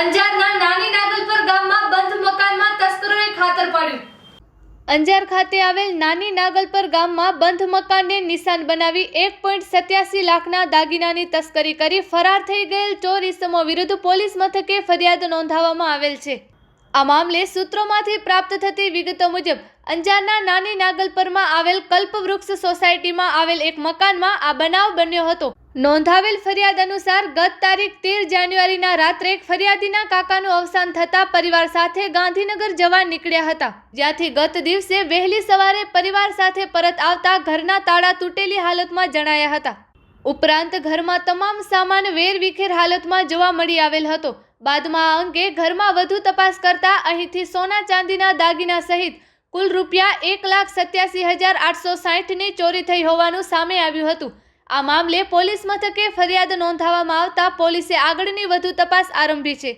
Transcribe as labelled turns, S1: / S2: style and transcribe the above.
S1: અંજારના નાની નાગલપર ગામમાં બંધ મકાનમાં તસ્કરોએ ખાતર પાડ્યું. અંજાર ખાતે આવેલ નાની નાગલપર ગામમાં બંધ મકાનને નિશાન બનાવી એક પોઈન્ટ સત્યાસી લાખના દાગીનાની તસ્કરી કરી ફરાર થઈ ગયેલ ચોર ઇસમો વિરુદ્ધ પોલીસ મથકે ફરિયાદ નોંધાવવામાં આવેલ છે. આ મામલે સૂત્રોમાંથી પ્રાપ્ત થતી વિગતો મુજબ, અંજારના નાની નાગલપરમાં આવેલ કલ્પવૃક્ષ સોસાયટીમાં આવેલ એક મકાનમાં આ બનાવ બન્યો હતો. નોંધાવેલ ફરિયાદ અનુસાર ગત તારીખ તેર જાન્યુઆરીના રાત્રે ફરિયાદીના કાકાનું અવસાન થતા પરિવાર સાથે ગાંધીનગર જવા નીકળ્યા હતા. જ્યાંથી ગત દિવસે વહેલી સવારે પરિવાર સાથે પરત આવતા ઘરના તાળા તૂટેલી હાલતમાં જણાયા હતા. ઉપરાંત ઘરમાં તમામ સામાન વેરવિખેર હાલતમાં જોવા મળી આવેલ હતો. બાદમાં આ અંગે ઘરમાં વધુ તપાસ કરતા અહીંથી સોના ચાંદીના દાગીના સહિત કુલ રૂપિયા એક લાખ સત્યાસી હજાર આઠસો સાહીઠની ચોરી થઈ હોવાનું સામે આવ્યું હતું. આ મામલે પોલીસ મથકે ફરિયાદ નોંધાવવામાં આવતા પોલીસે આગળની વધુ તપાસ આરંભી છે.